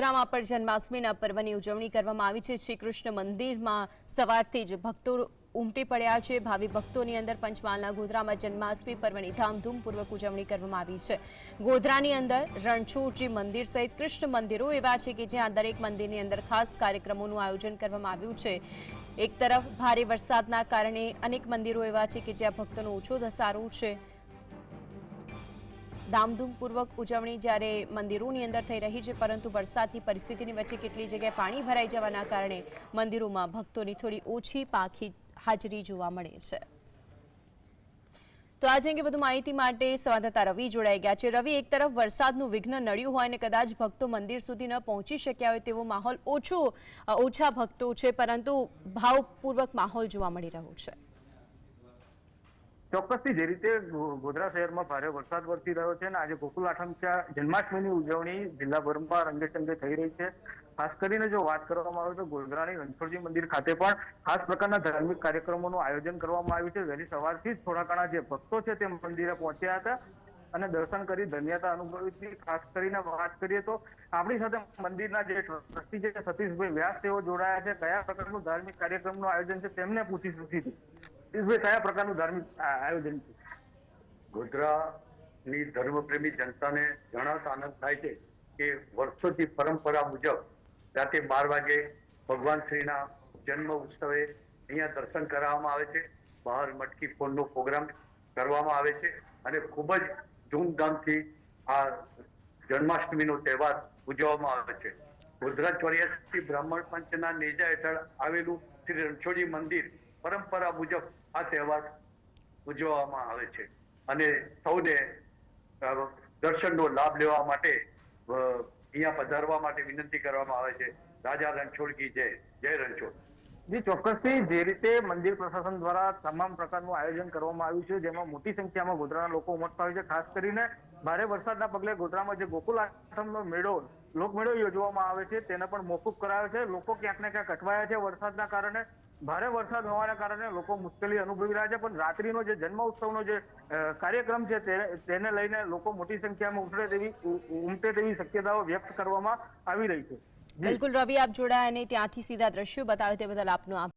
ગોધરામાં પણ જન્માષ્ટમીના પર્વની ઉજવણી કરવામાં આવી છે. શ્રી કૃષ્ણ મંદિરમાં સવારથી જ ભક્તો ઉમટી પડ્યા છે. ભાવિ ભક્તોની અંદર પંચમહાલના ગોધરામાં જન્માષ્ટમી પર્વની ધામધૂમપૂર્વક ઉજવણી કરવામાં આવી છે. ગોધરાની અંદર રણછોડજી મંદિર સહિત કૃષ્ણ મંદિરો એવા છે કે જ્યાં દરેક મંદિરની અંદર ખાસ કાર્યક્રમોનું આયોજન કરવામાં આવ્યું છે. એક તરફ ભારે વરસાદના કારણે અનેક મંદિરો એવા છે કે જ્યાં ભક્તોનો ઓછો ધસારો છે. ધામધૂમપૂર્વક ઉજવણી જ્યારે મંદિરોની અંદર થઈ રહી છે, પરંતુ વરસાદની પરિસ્થિતિની વચ્ચે કેટલી જગ્યાએ પાણી ભરાઈ જવાના કારણે મંદિરોમાં ભક્તોની થોડી ઓછી પાખી હાજરી જોવા મળે છે. તો આજે અંગે વધુ માહિતી માટે સંવાદદાતા રવિ જોડાઈ ગયા છે. રવિ, એક તરફ વરસાદનું વિઘ્ન નડ્યું હોય અને કદાચ ભક્તો મંદિર સુધી ન પહોંચી શક્યા હોય તેવો માહોલ ઓછો ઓછા ભક્તો છે, પરંતુ ભાવપૂર્વક માહોલ જોવા મળી રહ્યો છે. ચોક્કસથી જે રીતે ગોધરા શહેરમાં ભારે વરસાદ વરસી રહ્યો છે અને આજે ગોકુલ આઠમચા જન્માષ્ટમીની ઉજવણી જિલ્લાભરમાં રંગેચંગે થઈ રહી છે. ખાસ કરીને જો વાત કરવામાં આવે તો ગોધરાની રણછોડજી મંદિર ખાતે પણ ખાસ પ્રકારના ધાર્મિક કાર્યક્રમોનું આયોજન કરવામાં આવ્યું છે. વહેલી સવારથી જ થોડા ઘણા જે ભક્તો છે તે મંદિરે પહોંચ્યા હતા અને દર્શન કરી ધન્યતા અનુભવી હતી. ખાસ કરીને વાત કરીએ તો આપણી સાથે મંદિરના જે ટ્રસ્ટી છે, સતીશભાઈ વ્યાસ, તેઓ જોડાયા છે. કયા પ્રકારનું ધાર્મિક કાર્યક્રમનું આયોજન છે, તેમને પૂછી સતીશભાઈ કયા પ્રકારનું ધાર્મિક આયોજન છે? ગોધરાની ધર્મપ્રેમી જનતાને જણાવતા આનંદ થાય છે કે વર્ષોથી પરંપરા મુજબ રાતે બાર વાગે ભગવાન શ્રીના જન્મ ઉત્સવે અહીંયા દર્શન કરાવવામાં આવે છે. બહાર મટકી ફોડનો પ્રોગ્રામ કરવામાં આવે છે અને ખૂબ જ ધૂમધામથી આ જન્માષ્ટમીનો તહેવાર ઉજવવામાં આવે છે. ગોધરા ચોર્યાસી બ્રાહ્મણ પંચના નેજા હેઠળ આવેલું શ્રી રણછોડી મંદિર પરંપરા મુજબ આ તહેવાર ઉજવવામાં આવે છે. અને સૌને દર્શનનો લાભ લેવા માટે અહીંયા પધારવા માટે વિનંતી કરવામાં આવે છે. રાજા રણછોડ કી જય જય રણછોડ. જી, ચોક્કસથી જે રીતે મંદિર પ્રશાસન દ્વારા તમામ પ્રકારનું આયોજન કરવામાં આવ્યું છે, જેમાં મોટી સંખ્યામાં ગોધરાના લોકો ઉમટતા હોય છે, ખાસ કરીને ભારે વરસાદના પગલે ગોધરામાં જે ગોકુલ આશ્રમનો મેળો, લોકમેળો યોજવામાં આવે છે, તેને પણ મોકૂફ કરાયો છે. લોકો ક્યાંક ને ક્યાંક અટવાયા છે વરસાદના કારણે. ભારે વરસાદ હોવાના કારણે લોકો મુશ્કેલી અનુભવી રહ્યા છે, પણ રાત્રિનો જે જન્મ ઉત્સવનો જે કાર્યક્રમ છે તેને લઈને લોકો મોટી સંખ્યામાં ઉમટે તેવી ઉમટે તેવી શક્યતાઓ વ્યક્ત કરવામાં આવી રહી છે. બિલકુલ રવિ, આપ જોડાયા અને ત્યાંથી સીધા દ્રશ્યો બતાવ્યો તે બદલ આપનો